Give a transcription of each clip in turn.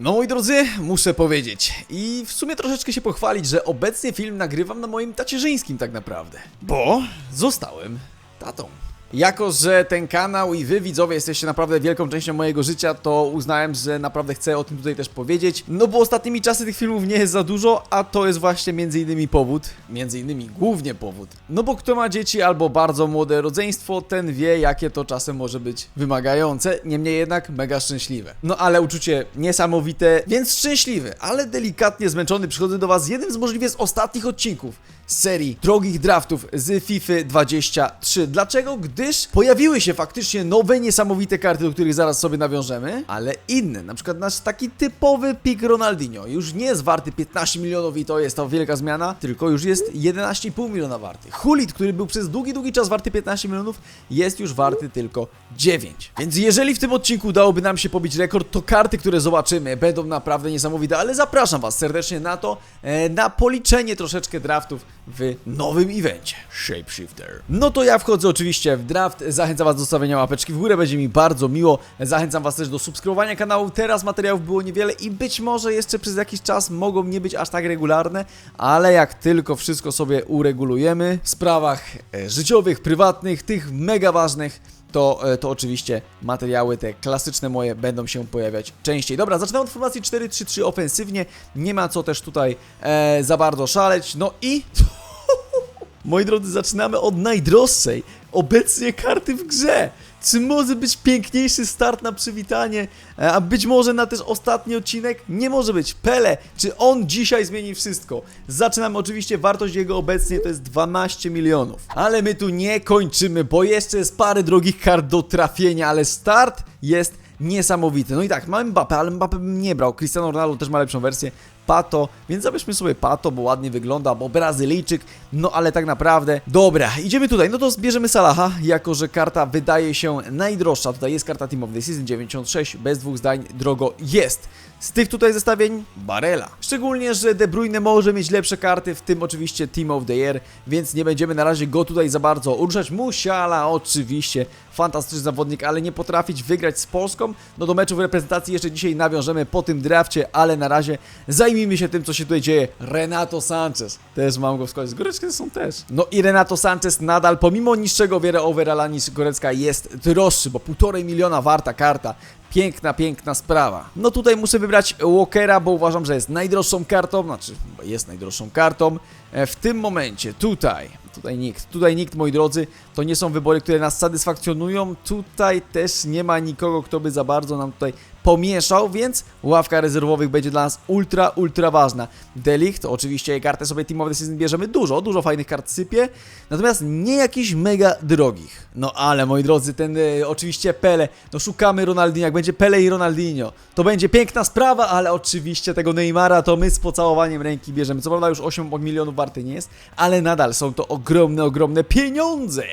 No moi drodzy, muszę powiedzieć i w sumie troszeczkę się pochwalić, że obecnie film nagrywam na moim tacierzyńskim tak naprawdę. Bo zostałem tatą. Jako, że ten kanał i wy widzowie jesteście naprawdę wielką częścią mojego życia, to uznałem, że naprawdę chcę o tym tutaj też powiedzieć. No bo ostatnimi czasy tych filmów nie jest za dużo, a to jest właśnie między innymi powód, między innymi głównie powód. No bo kto ma dzieci albo bardzo młode rodzeństwo, ten wie jakie to czasem może być wymagające, niemniej jednak mega szczęśliwe. No ale uczucie niesamowite, więc szczęśliwy, ale delikatnie zmęczony przychodzę do was z jednym z możliwie z ostatnich odcinków serii drogich draftów z FIFA 23. Dlaczego? Gdyż pojawiły się faktycznie nowe, niesamowite karty, do których zaraz sobie nawiążemy, ale inne. Na przykład nasz taki typowy pik Ronaldinho już nie jest warty 15 milionów i to jest ta wielka zmiana, tylko już jest 11,5 miliona warty. Hulit, który był przez długi, długi czas warty 15 milionów, jest już warty tylko 9. Więc jeżeli w tym odcinku udałoby nam się pobić rekord, to karty, które zobaczymy, będą naprawdę niesamowite, ale zapraszam Was serdecznie na to, e, na policzenie troszeczkę draftów w nowym evencie Shapeshifter. No to ja wchodzę oczywiście w draft, zachęcam Was do zostawienia łapeczki w górę, będzie mi bardzo miło. Zachęcam Was też do subskrybowania kanału. Teraz materiałów było niewiele i być może jeszcze przez jakiś czas mogą nie być aż tak regularne, ale jak tylko wszystko sobie uregulujemy w sprawach e, życiowych, prywatnych, tych mega ważnych, to, e, to oczywiście materiały te klasyczne moje będą się pojawiać częściej. Dobra, zaczynamy od formacji 4-3-3 ofensywnie, nie ma co też tutaj e, za bardzo szaleć, no i... Moi drodzy, zaczynamy od najdroższej obecnie karty w grze. Czy może być piękniejszy start na przywitanie, e, a być może na też ostatni odcinek? Nie może być. Pele, czy on dzisiaj zmieni wszystko? Zaczynamy oczywiście, wartość jego obecnie to jest 12 milionów. Ale my tu nie kończymy, bo jeszcze jest parę drogich kart do trafienia, ale start jest niesamowity. No i tak, mamy Mbappé, ale Mbappé bym nie brał. Cristiano Ronaldo też ma lepszą wersję. Pato, więc zabierzmy sobie Pato, bo ładnie wygląda, bo Brazylijczyk, no ale tak naprawdę, dobra, idziemy tutaj, no to zbierzemy Salaha, jako że karta wydaje się najdroższa, tutaj jest karta Team of the Season 96, bez dwóch zdań, drogo jest. Z tych tutaj zestawień, Barela. Szczególnie, że De Bruyne może mieć lepsze karty, w tym oczywiście Team of the Year, więc nie będziemy na razie go tutaj za bardzo uruszać. Musiala oczywiście, fantastyczny zawodnik, ale nie potrafić wygrać z Polską. No do meczów reprezentacji jeszcze dzisiaj nawiążemy po tym drafcie, ale na razie zajmijmy się tym, co się tutaj dzieje. Renato Sanchez, też mam go w z Gorecka są też. No i Renato Sanchez nadal, pomimo niższego wiele overalla niż Gorecka, jest droższy, bo półtorej miliona warta karta. Piękna, piękna sprawa. No tutaj muszę wybrać Walkera, bo uważam, że jest najdroższą kartą, znaczy jest najdroższą kartą. E, W tym momencie, tutaj, tutaj nikt, tutaj nikt, moi drodzy, to nie są wybory, które nas satysfakcjonują. Tutaj też nie ma nikogo, kto by za bardzo nam tutaj pomieszał, więc ławka rezerwowych będzie dla nas ultra, ultra ważna. Delicht, oczywiście kartę sobie Team of Season bierzemy dużo, dużo fajnych kart sypie, natomiast nie jakichś mega drogich. No ale, moi drodzy, ten e, oczywiście Pele, no szukamy Ronaldinho, jak będzie Pele i Ronaldinho, to będzie piękna sprawa, ale oczywiście tego Neymara to my z pocałowaniem ręki bierzemy. Co prawda już 8 milionów warty nie jest, ale nadal są to ogromne, ogromne pieniądze.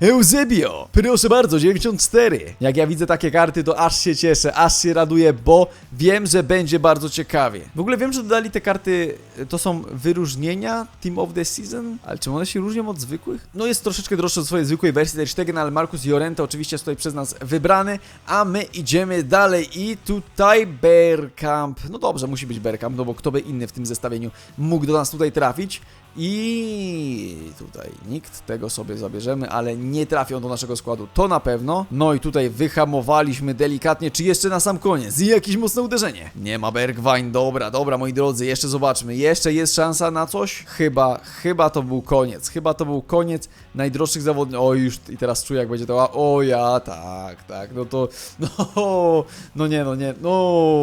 Eusebio, proszę bardzo, 94. Jak ja widzę takie karty, to aż się cieszę, aż się raduję, bo wiem, że będzie bardzo ciekawie. W ogóle wiem, że dodali te karty, to są wyróżnienia Team of the Season, ale czy one się różnią od zwykłych? No jest troszeczkę droższe od swojej zwykłej wersji Ter Stegen, ale Marcus Llorente oczywiście jest tutaj przez nas wybrany, a my idziemy dalej i tutaj Bergkamp. No dobrze, musi być Bergkamp, no bo kto by inny w tym zestawieniu mógł do nas tutaj trafić. I tutaj nikt tego sobie zabierzemy, ale nie trafią do naszego składu, to na pewno. No i tutaj wyhamowaliśmy delikatnie, czy jeszcze na sam koniec i jakieś mocne uderzenie. Nie ma Bergwijn, dobra, dobra moi drodzy, jeszcze zobaczmy, jeszcze jest szansa na coś? Chyba, chyba to był koniec, chyba to był koniec najdroższych zawodników. O już i teraz czuję jak będzie to, o ja, tak, tak, no to, no, no nie, no nie, no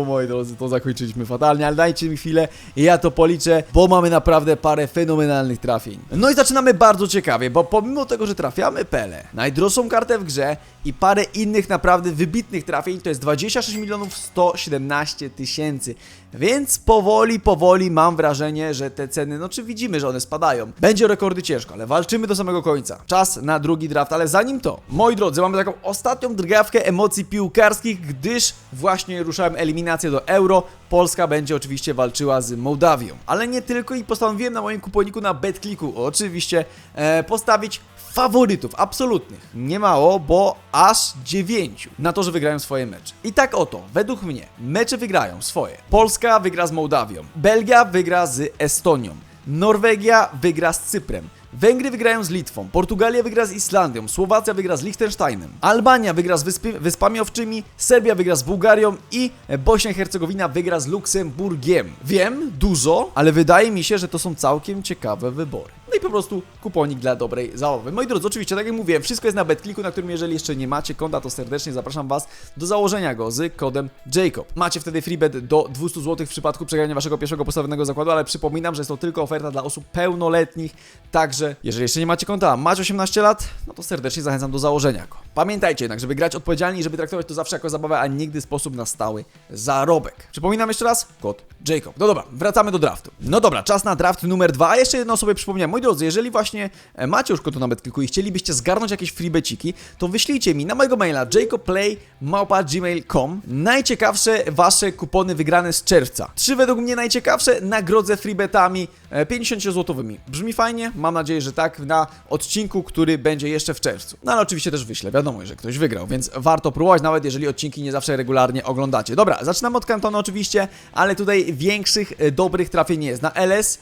moi drodzy, to zakończyliśmy fatalnie, ale dajcie mi chwilę, ja to policzę, bo mamy naprawdę parę fenomenalnych trafień. No i zaczynamy bardzo ciekawie, bo pomimo tego, że trafiamy Pele, najdroższą kartę w grze i parę innych naprawdę wybitnych trafień, to jest 26 milionów 117 tysięcy. Więc powoli, powoli mam wrażenie, że te ceny, no czy widzimy, że one spadają. Będzie rekordy ciężko, ale walczymy do samego końca. Czas na drugi draft, ale zanim to, moi drodzy, mamy taką ostatnią drgawkę emocji piłkarskich, gdyż właśnie ruszałem eliminację do Euro. Polska będzie oczywiście walczyła z Mołdawią. Ale nie tylko i postanowiłem na moim kuponiku na BetClicku oczywiście e, postawić faworytów, absolutnych. Nie mało, bo aż dziewięciu na to, że wygrają swoje mecze. I tak oto, według mnie, mecze wygrają swoje. Polska wygra z Mołdawią, Belgia wygra z Estonią, Norwegia wygra z Cyprem, Węgry wygrają z Litwą, Portugalia wygra z Islandią, Słowacja wygra z Liechtensteinem, Albania wygra z Wyspy, Wyspami Owczymi, Serbia wygra z Bułgarią i Bośnia i Hercegowina wygra z Luksemburgiem. Wiem, dużo, ale wydaje mi się, że to są całkiem ciekawe wybory. No i po prostu kuponik dla dobrej zabawy. Moi drodzy, oczywiście, tak jak mówiłem, wszystko jest na BetClicku, na którym jeżeli jeszcze nie macie konta, to serdecznie zapraszam Was do założenia go z kodem JACOB. Macie wtedy freebet do 200 zł w przypadku przegrania Waszego pierwszego postawionego zakładu, ale przypominam, że jest to tylko oferta dla osób pełnoletnich, także jeżeli jeszcze nie macie konta, macie 18 lat, no to serdecznie zachęcam do założenia go. Pamiętajcie jednak, żeby grać odpowiedzialnie i żeby traktować to zawsze jako zabawę, a nigdy sposób na stały zarobek. Przypominam jeszcze raz, kod Jacob. No dobra, wracamy do draftu. No dobra, czas na draft numer dwa. A jeszcze jedno sobie przypomniałem. Drodzy, jeżeli właśnie e, macie już konto na BetClicku i chcielibyście zgarnąć jakieś freebeciki, to wyślijcie mi na mojego maila jacobplay.gmail.com najciekawsze wasze kupony wygrane z czerwca. Trzy według mnie najciekawsze nagrodzę freebetami e, 50-złotowymi. Brzmi fajnie? Mam nadzieję, że tak na odcinku, który będzie jeszcze w czerwcu. No ale oczywiście też wyślę, wiadomo, że ktoś wygrał, więc warto próbować, nawet jeżeli odcinki nie zawsze regularnie oglądacie. Dobra, zaczynamy od kantonu oczywiście, ale tutaj większych e, dobrych trafień jest. Na LS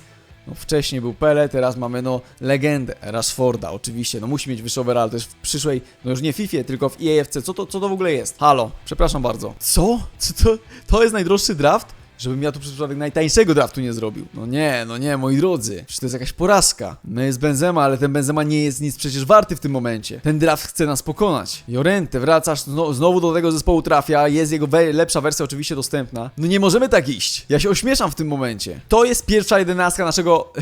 no wcześniej był Pele, teraz mamy no legendę Rashforda, oczywiście, no musi mieć wyższy overall, jest w przyszłej, no już nie FIFA, tylko w EAFC, co to, co to w ogóle jest? Halo, przepraszam bardzo. Co? Co to, to jest najdroższy draft? Żebym ja tu przez przypadek najtańszego draftu nie zrobił. No nie, no nie, moi drodzy. Przecież to jest jakaś porażka. My jest Benzema, ale ten Benzema nie jest nic przecież warty w tym momencie. Ten draft chce nas pokonać. Jorente, wracasz, no, znowu do tego zespołu trafia, jest jego we lepsza wersja oczywiście dostępna. No nie możemy tak iść. Ja się ośmieszam w tym momencie. To jest pierwsza jedenastka naszego...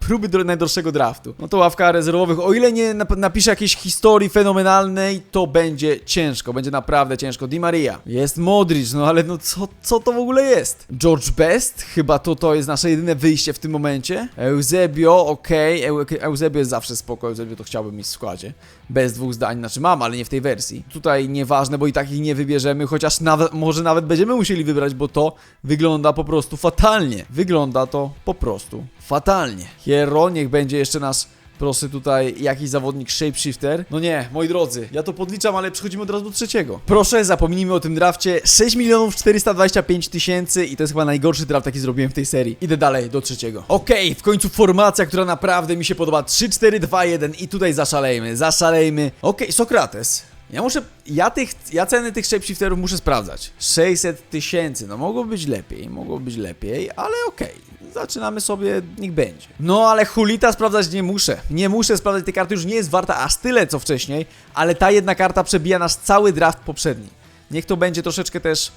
próby do najdroższego draftu. No to ławka rezerwowych, o ile nie nap napisze jakiejś historii fenomenalnej, to będzie ciężko, będzie naprawdę ciężko. Di Maria, jest Modric, no ale no co, co to w ogóle jest? George Best, chyba to, to jest nasze jedyne wyjście w tym momencie. Eusebio, okej, okay. Eusebio jest zawsze spoko, Eusebio to chciałbym mieć w składzie. Bez dwóch zdań, znaczy mam, ale nie w tej wersji. Tutaj nieważne, bo i tak ich nie wybierzemy, chociaż nawet, może nawet będziemy musieli wybrać, bo to wygląda po prostu fatalnie. Wygląda to po prostu fatalnie. Hierro, niech będzie jeszcze nasz Proszę tutaj jakiś zawodnik shapeshifter. No nie, moi drodzy, ja to podliczam, ale przechodzimy od razu do trzeciego. Proszę, zapomnijmy o tym drafcie. 6 milionów 425 tysięcy i to jest chyba najgorszy draft, jaki zrobiłem w tej serii. Idę dalej, do trzeciego. Okej, okay, w końcu formacja, która naprawdę mi się podoba. 3, 4, 2, 1 i tutaj zaszalejmy, zaszalejmy. Okej, okay, Sokrates. Ja muszę, ja tych, ja ceny tych shapeshifterów muszę sprawdzać. 600 tysięcy, no mogło być lepiej, mogło być lepiej, ale okej. Okay zaczynamy sobie, niech będzie. No ale Hulita sprawdzać nie muszę. Nie muszę sprawdzać tej karty, już nie jest warta aż tyle co wcześniej, ale ta jedna karta przebija nasz cały draft poprzedni. Niech to będzie troszeczkę też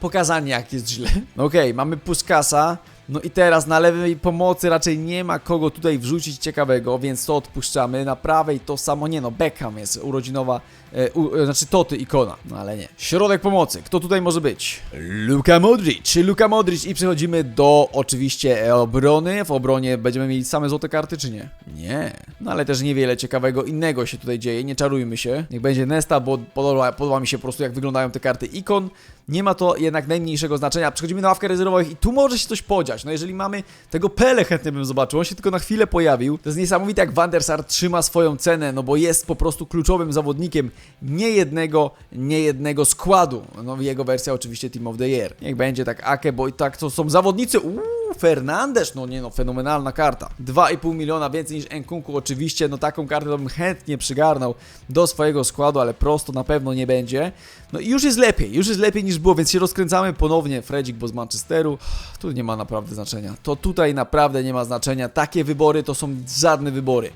pokazanie jak jest źle. No okej, okay, mamy Puskasa, no i teraz na lewej pomocy raczej nie ma kogo tutaj wrzucić ciekawego, więc to odpuszczamy. Na prawej to samo nie no, Beckham jest urodzinowa, e, u, e, znaczy Toty ikona, no ale nie. Środek pomocy, kto tutaj może być? Luka Modric, Luka Modric i przechodzimy do oczywiście obrony. W obronie będziemy mieli same złote karty, czy nie? Nie. No ale też niewiele ciekawego innego się tutaj dzieje, nie czarujmy się. Niech będzie Nesta, bo podoba, podoba mi się po prostu jak wyglądają te karty ikon. Nie ma to jednak najmniejszego znaczenia. Przechodzimy na ławkę rezerwowych i tu może się coś podziać. No jeżeli mamy tego Pele chętnie bym zobaczył, on się tylko na chwilę pojawił. To jest niesamowite jak Van der Sar trzyma swoją cenę, no bo jest po prostu kluczowym zawodnikiem nie jednego, nie jednego składu. No jego wersja oczywiście Team of the Year. Niech będzie tak Ake, bo i tak to są zawodnicy, uuu, Fernandes, no nie no, fenomenalna karta. 2,5 miliona więcej niż Nkunku oczywiście, no taką kartę bym chętnie przygarnął do swojego składu, ale prosto na pewno nie będzie. No i już jest lepiej, już jest lepiej niż było, więc się rozkręcamy ponownie. Fredzik, bo z Manchesteru, tu nie ma naprawdę znaczenia. To tutaj naprawdę nie ma znaczenia. Takie wybory to są żadne wybory.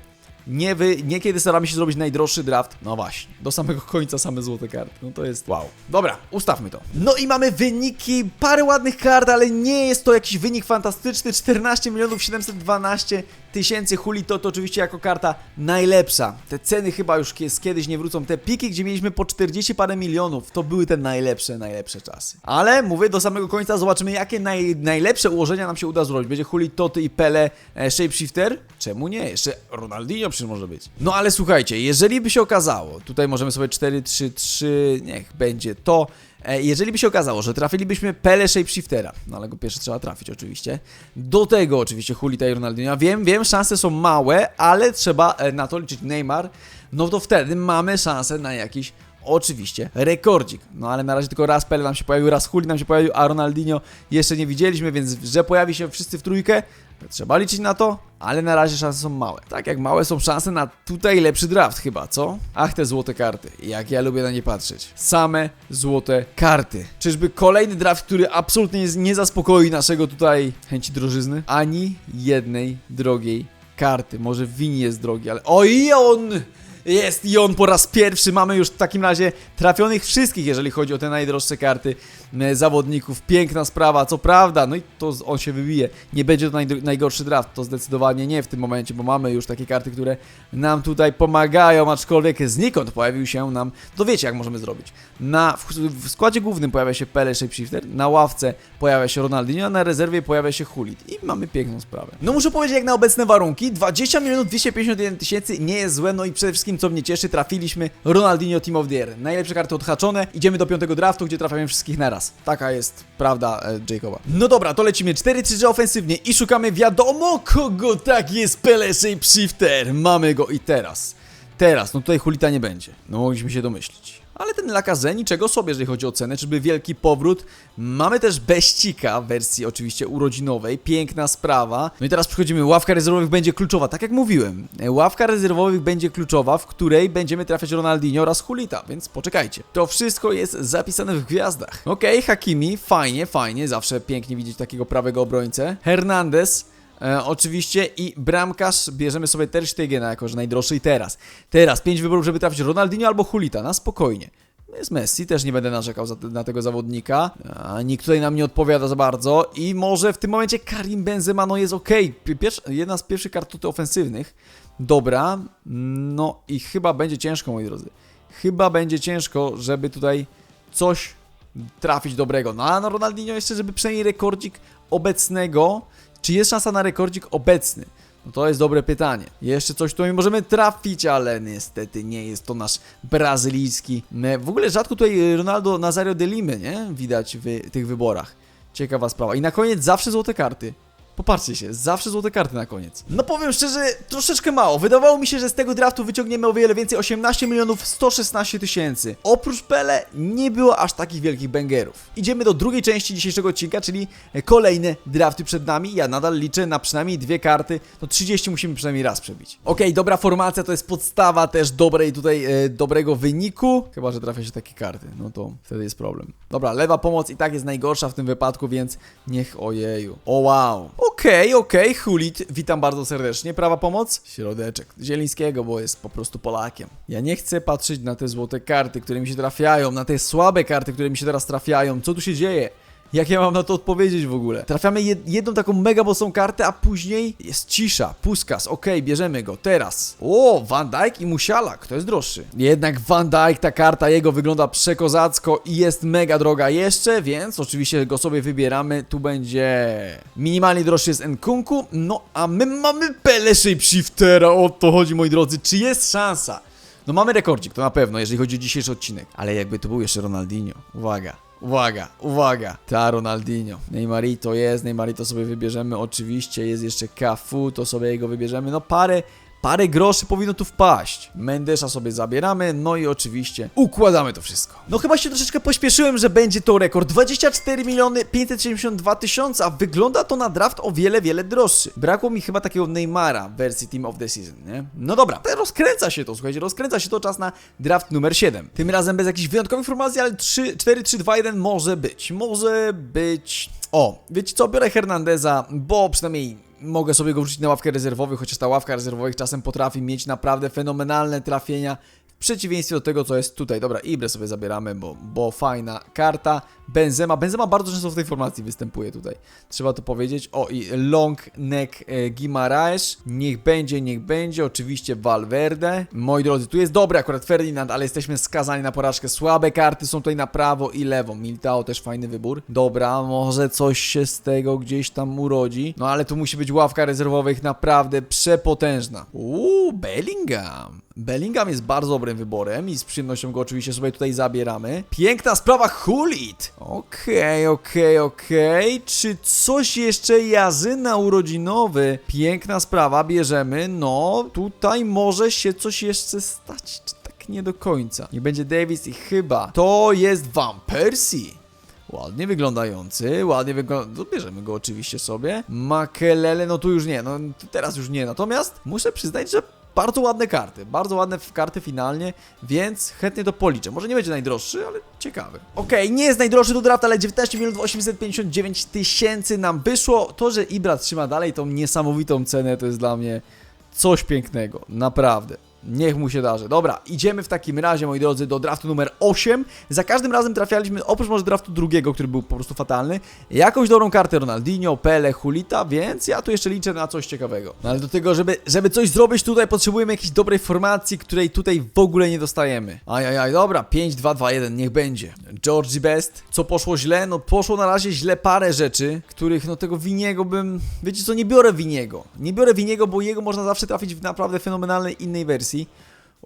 Nie wy, nie kiedy staramy się zrobić najdroższy draft. No właśnie, do samego końca same złote karty. No to jest wow. Dobra, ustawmy to. No i mamy wyniki, parę ładnych kart, ale nie jest to jakiś wynik fantastyczny. 14 milionów 712 tysięcy huli to, to oczywiście jako karta najlepsza. Te ceny chyba już kiedyś nie wrócą. Te piki, gdzie mieliśmy po 40 parę milionów, to były te najlepsze, najlepsze czasy. Ale mówię, do samego końca zobaczymy, jakie naj, najlepsze ułożenia nam się uda zrobić. Będzie huli Toty i Pele e, Shapeshifter? Czemu nie? Jeszcze Ronaldinho przecież może być. No ale słuchajcie, jeżeli by się okazało, tutaj możemy sobie 4-3-3, niech będzie to. E, jeżeli by się okazało, że trafilibyśmy Pele Shapeshiftera, no ale go pierwsze trzeba trafić oczywiście, do tego oczywiście Hulita i Ronaldinho, wiem, wiem, szanse są małe, ale trzeba e, na to liczyć Neymar, no to wtedy mamy szansę na jakiś Oczywiście, rekordzik. No ale na razie tylko raz Pele nam się pojawił, raz Huli nam się pojawił, a Ronaldinho jeszcze nie widzieliśmy, więc że pojawi się wszyscy w trójkę, trzeba liczyć na to, ale na razie szanse są małe. Tak jak małe są szanse na tutaj lepszy draft chyba, co? Ach, te złote karty. Jak ja lubię na nie patrzeć. Same złote karty. Czyżby kolejny draft, który absolutnie nie- zaspokoi naszego tutaj chęci drożyzny? Ani jednej drogiej karty. Może Wini jest drogi, ale... Oj, on! Jest i on po raz pierwszy. Mamy już w takim razie trafionych wszystkich, jeżeli chodzi o te najdroższe karty zawodników. Piękna sprawa, co prawda. No i to on się wybije. Nie będzie to najgorszy draft. To zdecydowanie nie w tym momencie, bo mamy już takie karty, które nam tutaj pomagają, aczkolwiek znikąd pojawił się nam. To wiecie, jak możemy zrobić. Na, w, w składzie głównym pojawia się Pele Shapeshifter, na ławce pojawia się Ronaldinho, a na rezerwie pojawia się Hulit. I mamy piękną sprawę. No muszę powiedzieć, jak na obecne warunki, 20 milionów 251 tysięcy nie jest złe, no i przede wszystkim, co mnie cieszy, trafiliśmy Ronaldinho Team of the Year. Najlepsze karty odhaczone, idziemy do piątego draftu, gdzie trafiamy wszystkich naraz. Taka jest prawda e, Jacoba. No dobra, to lecimy 4-3 ofensywnie i szukamy wiadomo kogo, tak jest Pele Shapeshifter. Mamy go i teraz. Teraz, no tutaj Hulita nie będzie. No mogliśmy się domyślić. Ale ten Lakaze niczego sobie, jeżeli chodzi o cenę, czyby wielki powrót. Mamy też Beścika w wersji oczywiście urodzinowej, piękna sprawa. No i teraz przechodzimy, ławka rezerwowych będzie kluczowa, tak jak mówiłem. E, Ławka rezerwowych będzie kluczowa, w której będziemy trafiać Ronaldinho oraz Hulita, więc poczekajcie. To wszystko jest zapisane w gwiazdach. Okej, Hakimi, fajnie, fajnie, zawsze pięknie widzieć takiego prawego obrońcę. Hernandez, E, oczywiście i bramkarz bierzemy sobie Ter Stegena jako że najdroższy i teraz. Teraz pięć wyborów, żeby trafić Ronaldinho albo Hulita, na spokojnie. Jest Messi, też nie będę narzekał za, na tego zawodnika. A, nikt tutaj nam nie odpowiada za bardzo i może w tym momencie Karim Benzema no jest ok. jedna z pierwszych kart tutaj ofensywnych. Dobra, no i chyba będzie ciężko moi drodzy. Chyba będzie ciężko, żeby tutaj coś trafić dobrego. No a na Ronaldinho jeszcze, żeby przynajmniej rekordzik obecnego. Czy jest szansa na rekordzik obecny? No to jest dobre pytanie. Jeszcze coś tu możemy trafić, ale niestety nie jest to nasz brazylijski. W ogóle rzadko tutaj Ronaldo Nazario de Limy, nie? Widać w tych wyborach. Ciekawa sprawa. I na koniec zawsze złote karty. Popatrzcie się, zawsze złote karty na koniec. No powiem szczerze, troszeczkę mało. Wydawało mi się, że z tego draftu wyciągniemy o wiele więcej, 18 milionów 116 tysięcy. Oprócz Pele nie było aż takich wielkich bangerów. Idziemy do drugiej części dzisiejszego odcinka, czyli kolejne drafty przed nami. Ja nadal liczę na przynajmniej dwie karty, to 30 musimy przynajmniej raz przebić. Okej, dobra formacja to jest podstawa też dobrej tutaj, e, dobrego wyniku. Chyba, że trafia się takie karty, no to wtedy jest problem. Dobra, lewa pomoc i tak jest najgorsza w tym wypadku, więc niech ojeju. O wow. Okej, okej, Hulit, witam bardzo serdecznie. Prawa pomoc? Środeczek. Zielińskiego, bo jest po prostu Polakiem. Ja nie chcę patrzeć na te złote karty, które mi się trafiają, na te słabe karty, które mi się teraz trafiają. Co tu się dzieje? Jak ja mam na to odpowiedzieć w ogóle? Trafiamy jed jedną taką mega mocną kartę, a później jest cisza, puskas, okej, bierzemy go, teraz. O, Van Dijk i Musiala, kto jest droższy? Jednak Van Dijk, ta karta jego wygląda przekozacko i jest mega droga jeszcze, więc oczywiście go sobie wybieramy. Tu będzie minimalnie droższy jest Nkunku, no a my mamy Pele Shapeshiftera, o to chodzi moi drodzy, czy jest szansa? No mamy rekordzik, to na pewno, jeżeli chodzi o dzisiejszy odcinek. Ale jakby to był jeszcze Ronaldinho. Uwaga, uwaga, uwaga. Ta Ronaldinho. Neymarito jest, Neymarito sobie wybierzemy. Oczywiście jest jeszcze Cafu, to sobie jego wybierzemy. No parę, parę groszy powinno tu wpaść. Mendesza sobie zabieramy, no i oczywiście układamy to wszystko. No chyba się troszeczkę pośpieszyłem, że będzie to rekord. 24 miliony 572 tysiące, a wygląda to na draft o wiele, wiele droższy. Brakło mi chyba takiego Neymara w wersji Team of the Season, nie? No dobra, rozkręca się to, słuchajcie, rozkręca się to czas na draft numer 7. Tym razem bez jakichś wyjątkowych informacji, ale 3, 4, 3, 2, 1 może być. Może być... O, wiecie co, biorę Hernandeza, bo przynajmniej mogę sobie go wrzucić na ławkę rezerwowych, chociaż ta ławka rezerwowych czasem potrafi mieć naprawdę fenomenalne trafienia. W przeciwieństwie do tego, co jest tutaj. Dobra, Ibre sobie zabieramy, bo, bo fajna karta. Benzema. Benzema bardzo często w tej formacji występuje tutaj. Trzeba to powiedzieć. O, i long neck e, Gimaraes. Niech będzie, niech będzie. Oczywiście Valverde. Moi drodzy, tu jest dobry akurat Ferdinand, ale jesteśmy skazani na porażkę. Słabe karty są tutaj na prawo i lewo. Militao też fajny wybór. Dobra, może coś się z tego gdzieś tam urodzi. No ale tu musi być ławka rezerwowych naprawdę przepotężna. Uuu, Bellingham. Bellingham jest bardzo dobrym wyborem i z przyjemnością go oczywiście sobie tutaj zabieramy. Piękna sprawa, Hulit! Okej, okej, okej. Czy coś jeszcze Jarzyna urodzinowy? Piękna sprawa, bierzemy. No, tutaj może się coś jeszcze stać. Czy tak nie do końca? Nie będzie Davis i chyba to jest Van Persie. Ładnie wyglądający, ładnie wygląda. No, bierzemy go oczywiście sobie. Makelele, no tu już nie, no teraz już nie. Natomiast muszę przyznać, że bardzo ładne karty. Bardzo ładne karty finalnie, więc chętnie to policzę. Może nie będzie najdroższy, ale ciekawy. Okej, nie jest najdroższy do draft, ale 19 milionów 859 tysięcy nam wyszło. To, że Ibra trzyma dalej tą niesamowitą cenę, to jest dla mnie coś pięknego. Naprawdę. Niech mu się darzy. Dobra, idziemy w takim razie, moi drodzy, do draftu numer 8. Za każdym razem trafialiśmy, oprócz może draftu drugiego, który był po prostu fatalny, jakąś dobrą kartę Ronaldinho, Pele, Hulita, więc ja tu jeszcze liczę na coś ciekawego. No ale do tego, żeby, żeby coś zrobić tutaj, potrzebujemy jakiejś dobrej formacji, której tutaj w ogóle nie dostajemy. Ajajaj, dobra, 5, 2, 2, 1, niech będzie. Georgie Best. Co poszło źle? No poszło na razie źle parę rzeczy, których no tego Winiego bym... Wiecie co, nie biorę Winiego. Nie biorę Winiego, bo jego można zawsze trafić w naprawdę fenomenalnej innej wersji.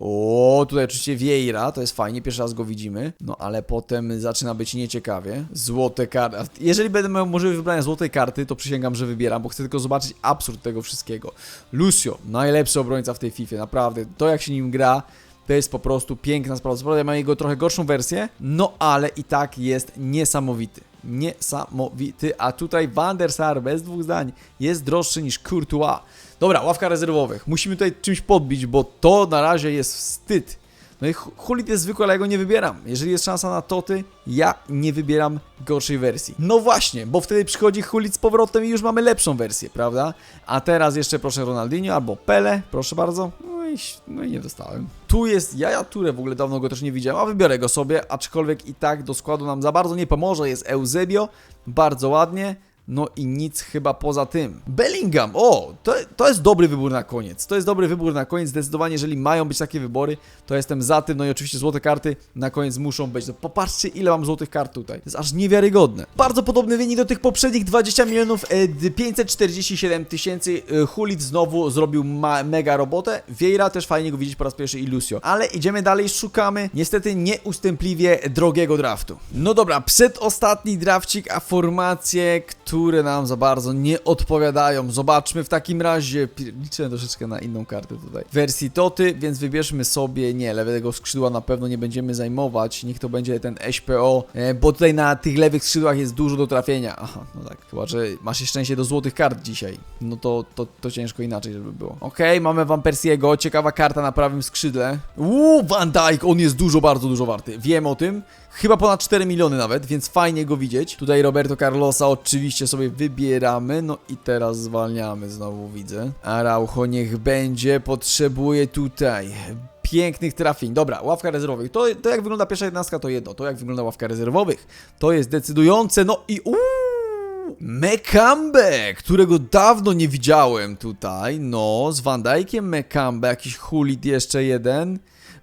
O, tutaj oczywiście Vieira, to jest fajnie, pierwszy raz go widzimy. No ale potem zaczyna być nieciekawie. Złote karty. Jeżeli będę miał możliwość wybrania złotej karty, to przysięgam, że wybieram, bo chcę tylko zobaczyć absurd tego wszystkiego. Lucio, najlepszy obrońca w tej FIFA, naprawdę. To jak się nim gra, to jest po prostu piękna sprawa. Co prawda ja mam jego trochę gorszą wersję, no ale i tak jest niesamowity. Niesamowity, a tutaj Van der Sar, bez dwóch zdań, jest droższy niż Courtois. Dobra, ławka rezerwowych. Musimy tutaj czymś podbić, bo to na razie jest wstyd. No i Hu- Hulit jest zwykły, ale ja go nie wybieram. Jeżeli jest szansa na toty, ja nie wybieram gorszej wersji. No właśnie, bo wtedy przychodzi Hulit z powrotem i już mamy lepszą wersję, prawda? A teraz jeszcze proszę Ronaldinho albo Pele, proszę bardzo. No i, no i nie dostałem. Tu jest Jaja Ture, w ogóle dawno go też nie widziałem, a wybiorę go sobie, aczkolwiek i tak do składu nam za bardzo nie pomoże. Jest Eusebio, bardzo ładnie. No i nic chyba poza tym. Bellingham, o, to, to jest dobry wybór na koniec. To jest dobry wybór na koniec. Zdecydowanie, jeżeli mają być takie wybory, to jestem za tym. No i oczywiście złote karty na koniec muszą być. No popatrzcie, ile mam złotych kart tutaj. To jest aż niewiarygodne. Bardzo podobny wynik do tych poprzednich 20 milionów e, d- 547 tysięcy. E, Hulit znowu zrobił mega robotę. Vieira też fajnie go widzieć po raz pierwszy i Lucio. Ale idziemy dalej, szukamy niestety nieustępliwie drogiego draftu. No dobra, przedostatni drafcik, a formacje, które nam za bardzo nie odpowiadają. Zobaczmy w takim razie. Liczę troszeczkę na inną kartę tutaj. Wersji Toty, więc wybierzmy sobie. Nie, lewego skrzydła na pewno nie będziemy zajmować. Niech to będzie ten SPO, e, bo tutaj na tych lewych skrzydłach jest dużo do trafienia. Aha, no tak. Chyba, że masz szczęście do złotych kart dzisiaj. No to, to, to ciężko inaczej, żeby było. Okej, mamy Van Persiego. Ciekawa karta na prawym skrzydle. Uuu, Van Dijk, on jest dużo, bardzo dużo warty. Wiem o tym. Chyba ponad 4 miliony nawet, więc fajnie go widzieć. Tutaj Roberto Carlosa oczywiście sobie wybieramy. No i teraz zwalniamy, znowu widzę. Araujo niech będzie, potrzebuje tutaj pięknych trafień. Dobra, ławka rezerwowych. To, to jak wygląda pierwsza jednostka, to jedno. To jak wygląda ławka rezerwowych, to jest decydujące. No i uuu, Mekambe, którego dawno nie widziałem tutaj. No, z Van Dijkiem Mekambe, jakiś Hulit jeszcze jeden.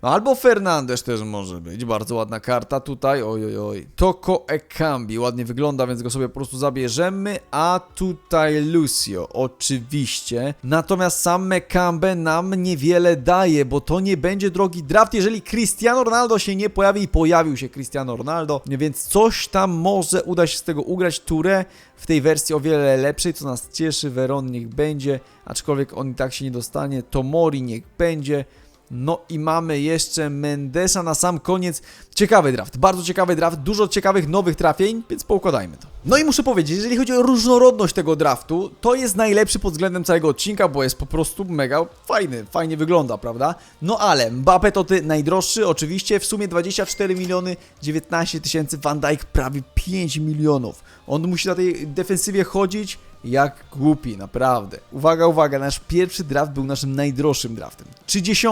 Albo Fernandes też może być. Bardzo ładna karta tutaj. Oj, oj, oj. Toko Ekambi. Ładnie wygląda, więc go sobie po prostu zabierzemy. A tutaj Lucio. Oczywiście. Natomiast sam Mekambe nam niewiele daje, bo to nie będzie drogi draft, jeżeli Cristiano Ronaldo się nie pojawi i pojawił się Cristiano Ronaldo. Więc coś tam może uda się z tego ugrać. Touré w tej wersji o wiele lepszej, co nas cieszy. Veron niech będzie, aczkolwiek on i tak się nie dostanie. Tomori niech będzie. No i mamy jeszcze Mendesa na sam koniec. Ciekawy draft, bardzo ciekawy draft, dużo ciekawych nowych trafień, więc poukładajmy to. No i muszę powiedzieć, jeżeli chodzi o różnorodność tego draftu, to jest najlepszy pod względem całego odcinka, bo jest po prostu mega fajny, fajnie wygląda, prawda? No ale Mbappe to ty najdroższy, oczywiście, w sumie 24 miliony 19 tysięcy, Van Dijk prawie 5 milionów. On musi na tej defensywie chodzić jak głupi, naprawdę. Uwaga, uwaga, nasz pierwszy draft był naszym najdroższym draftem. 30.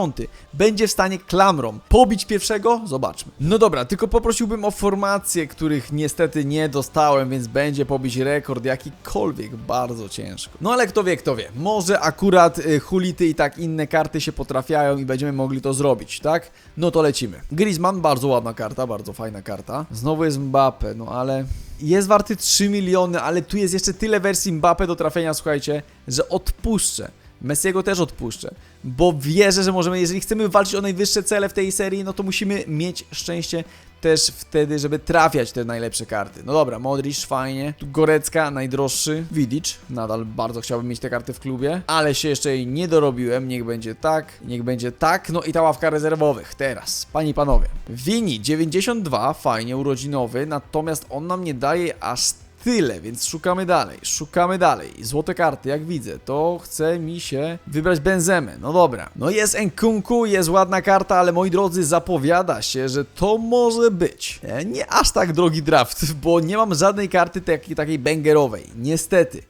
Będzie w stanie klamrą pobić pierwszego? Zobaczmy. No dobra, tylko poprosiłbym o formacje, których niestety nie dostałem, więc będzie pobić rekord jakikolwiek, bardzo ciężko. No ale kto wie, kto wie. Może akurat y, hulity i tak inne karty się potrafiają i będziemy mogli to zrobić, tak? No to lecimy. Griezmann, bardzo ładna karta, bardzo fajna karta. Znowu jest Mbappe, no ale jest warty 3 miliony, ale tu jest jeszcze tyle wersji Mbappe do trafienia, słuchajcie, że odpuszczę. Messiego też odpuszczę, bo wierzę, że możemy, jeżeli chcemy walczyć o najwyższe cele w tej serii, no to musimy mieć szczęście też wtedy, żeby trafiać te najlepsze karty. No dobra, Modric fajnie, tu Gorecka najdroższy, Vidic, nadal bardzo chciałbym mieć te karty w klubie, ale się jeszcze jej nie dorobiłem, niech będzie tak, niech będzie tak, no i ta ławka rezerwowych, teraz, panie i panowie. Vini 92, fajnie, urodzinowy, natomiast on nam nie daje aż tyle, więc szukamy dalej, szukamy dalej. Złote karty, jak widzę, to chce mi się wybrać Benzemę. No dobra. No jest Nkunku, jest ładna karta, ale moi drodzy, zapowiada się, że to może być e, nie aż tak drogi draft, bo nie mam żadnej karty takiej, takiej bangerowej. Niestety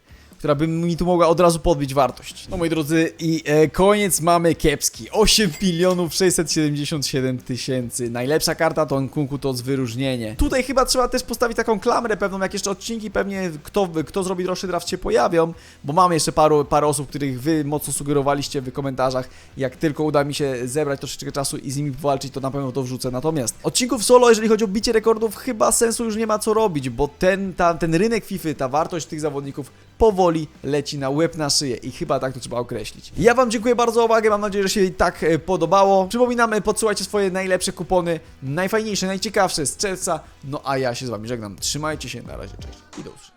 która by mi tu mogła od razu podbić wartość. No moi drodzy, i e, koniec mamy kiepski. 8 milionów 677 tysięcy. Najlepsza karta to Nkunku to z wyróżnienie. Tutaj chyba trzeba też postawić taką klamrę pewną, jak jeszcze odcinki pewnie kto, kto zrobi droższy draft się pojawią, bo mam jeszcze paru, parę osób, których wy mocno sugerowaliście w komentarzach. Jak tylko uda mi się zebrać troszeczkę czasu i z nimi walczyć, to na pewno to wrzucę. Natomiast odcinków solo, jeżeli chodzi o bicie rekordów, chyba sensu już nie ma co robić, bo ten, ta, ten rynek FIFA, ta wartość tych zawodników powoli leci na łeb na szyję i chyba tak to trzeba określić. Ja Wam dziękuję bardzo za uwagę, mam nadzieję, że się tak e, podobało. Przypominam, e, podsyłajcie swoje najlepsze kupony, najfajniejsze, najciekawsze z czerwca. No a ja się z Wami żegnam. Trzymajcie się, na razie, cześć i do usłyszenia.